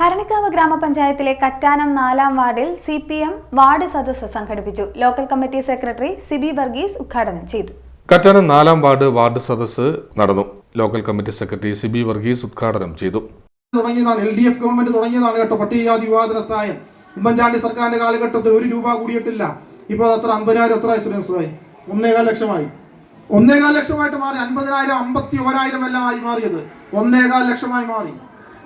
ഭരണിക്കാവ് ഗ്രാമപഞ്ചായത്തിലെ കറ്റാനം നാലാം വാർഡിൽ സി പി എം വാർഡ് സദസ്സ് സംഘടിപ്പിച്ചു. Local committee secretary Sibi Varghese ഉദ്ഘാടനം ചെയ്തു. കറ്റാനം നാലാം വാർഡ് വാർഡ് സദസ്സ് നടന്നു. Local committee secretary Sibi Varghese ഉദ്ഘാടനം ചെയ്തു. തുടങ്ങിയതാണ് എൽ ഡി എഫ് ഗവൺമെന്റ് തുടങ്ങിയതാണ് കേട്ടോ. പട്ടികജാതി വിവാദന സഹായം ഉമ്മൻചാണ്ടി സർക്കാരിന്റെ കാലഘട്ടത്തിൽ ഒരു രൂപ കൂടിയിട്ടില്ല. ഇപ്പോൾ അത്ര എത്ര അമ്പതിനായിരം എത്ര ആയി? ഒന്നേകാൽ ലക്ഷമായി. ഒന്നേകാൽ ലക്ഷമായിട്ട് മാറി. അൻപതിനായിരം അമ്പത്തി ഒരായിരം എല്ലാം ആയി മാറിയത്. ഒന്നേകാൽ ലക്ഷമായി മാറി.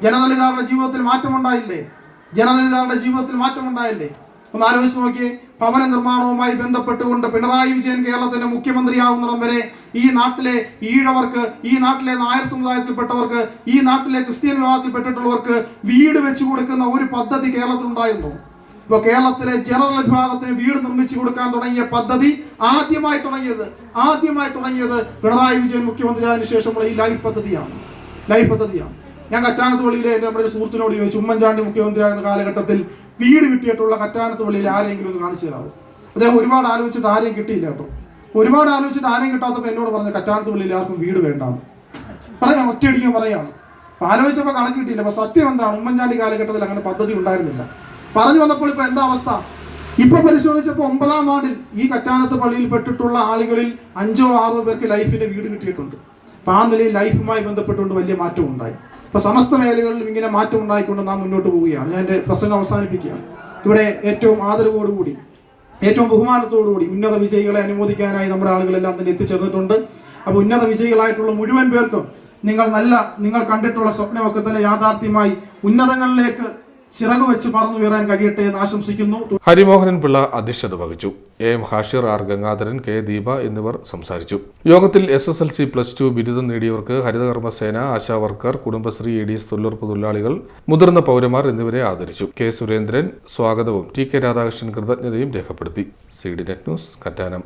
ജനനലുകാരുടെ ജീവിതത്തിൽ മാറ്റമുണ്ടായില്ലേ? ജനനലുകാരുടെ ജീവിതത്തിൽ മാറ്റമുണ്ടായില്ലേ? ഒന്ന് ആലോചിച്ച് നോക്കിയേ ഭവന നിർമ്മാണവുമായി ബന്ധപ്പെട്ടുകൊണ്ട് പിണറായി വിജയൻ കേരളത്തിന്റെ മുഖ്യമന്ത്രിയാവുന്നിടം വരെ ഈ നാട്ടിലെ ഈഴവർക്ക് ഈ നാട്ടിലെ നായർ സമുദായത്തിൽപ്പെട്ടവർക്ക് ഈ നാട്ടിലെ ക്രിസ്ത്യൻ വിഭാഗത്തിൽപ്പെട്ടിട്ടുള്ളവർക്ക് വീട് വെച്ചു കൊടുക്കുന്ന ഒരു പദ്ധതി കേരളത്തിലുണ്ടായിരുന്നു. ഇപ്പൊ കേരളത്തിലെ ജനറൽ വിഭാഗത്തിന് വീട് നിർമ്മിച്ചു കൊടുക്കാൻ തുടങ്ങിയ പദ്ധതി ആദ്യമായി തുടങ്ങിയത് ആദ്യമായി തുടങ്ങിയത് പിണറായി വിജയൻ മുഖ്യമന്ത്രിയായതിനു ശേഷമുള്ള ഈ ലൈഫ് പദ്ധതിയാണ്. ലൈഫ് പദ്ധതിയാണ്. ഞാൻ കറ്റാനത്ത് പള്ളിയിലെ എന്റെ നമ്മുടെ സുഹൃത്തിനോട് ചോദിച്ചു ഉമ്മൻചാണ്ടി മുഖ്യമന്ത്രിയായിരുന്ന കാലഘട്ടത്തിൽ വീട് കിട്ടിയിട്ടുള്ള കറ്റാനത്ത് പള്ളിയിൽ ആരെങ്കിലും ഒന്ന് കാണിച്ചു തരാമോ അദ്ദേഹം ഒരുപാട് ആലോചിച്ചിട്ട് ആരെയും കിട്ടിയില്ല കേട്ടോ. ഒരുപാട് ആലോചിച്ചിട്ട് ആരെയും കിട്ടാത്തപ്പോൾ എന്നോട് പറഞ്ഞു കറ്റാനത്ത് പള്ളിയിൽ ആർക്കും വീട് വേണ്ടാന്ന്. പറയാം ഒറ്റയടിക്കും പറയാണ്. ആലോചിച്ചപ്പോൾ കണക്ക് കിട്ടിയില്ല. അപ്പൊ സത്യം എന്താണ്? ഉമ്മൻചാണ്ടി കാലഘട്ടത്തിൽ അങ്ങനെ പദ്ധതി ഉണ്ടായിരുന്നില്ല. പറഞ്ഞു വന്നപ്പോൾ ഇപ്പൊ എന്താ അവസ്ഥ? ഇപ്പൊ പരിശോധിച്ചപ്പോൾ ഒമ്പതാം വാർഡിൽ ഈ കറ്റാനത്ത് പള്ളിയിൽ പെട്ടിട്ടുള്ള ആളുകളിൽ അഞ്ചോ ആറോ പേർക്ക് ലൈഫിന്റെ വീട് കിട്ടിയിട്ടുണ്ട്. അപ്പൊ ആ നിലയിൽ ലൈഫുമായി ബന്ധപ്പെട്ടുകൊണ്ട് വലിയ മാറ്റം ഉണ്ടായി. അപ്പൊ സമസ്ത മേഖലകളിലും ഇങ്ങനെ മാറ്റം ഉണ്ടായിക്കൊണ്ട് നാം മുന്നോട്ട് പോവുകയാണ്. ഞാൻ എന്റെ പ്രസംഗം അവസാനിപ്പിക്കുകയാണ്. ഇവിടെ ഏറ്റവും ആദരവോടുകൂടി ഏറ്റവും ബഹുമാനത്തോടുകൂടി ഉന്നത വിജയികളെ അനുമോദിക്കാനായി നമ്മുടെ ആളുകളെല്ലാം തന്നെ എത്തിച്ചേർന്നിട്ടുണ്ട്. അപ്പോൾ ഉന്നത വിജയികളായിട്ടുള്ള മുഴുവൻ പേർക്കും നിങ്ങൾ നല്ല നിങ്ങൾ കണ്ടിട്ടുള്ള സ്വപ്നമൊക്കെ തന്നെ യാഥാർത്ഥ്യമായി ഉന്നതങ്ങളിലേക്ക് ചിറക് വെച്ച് പറന്നു ഉയരാൻ കഴിയട്ടെ എന്ന് ആശംസിക്കുന്നു. ഹരിമോഹനൻ പിള്ള അധ്യക്ഷത വഹിച്ചു. A M Hashir R Gangadharan K Deepa എന്നിവർ സംസാരിച്ചു. യോഗത്തിൽ S S L C plus two ബിരുദം നേടിയവർക്ക് ഹരിതകർമ്മസേന Asha worker Kudumbashree A D S തൊഴിലുറപ്പ് തൊഴിലാളികൾ മുതിർന്ന പൗരന്മാർ എന്നിവരെ ആദരിച്ചു. കെ സുരേന്ദ്രൻ സ്വാഗതവും ടി കെ രാധാകൃഷ്ണൻ കൃതജ്ഞതയും രേഖപ്പെടുത്തി. C D net news Kattanam.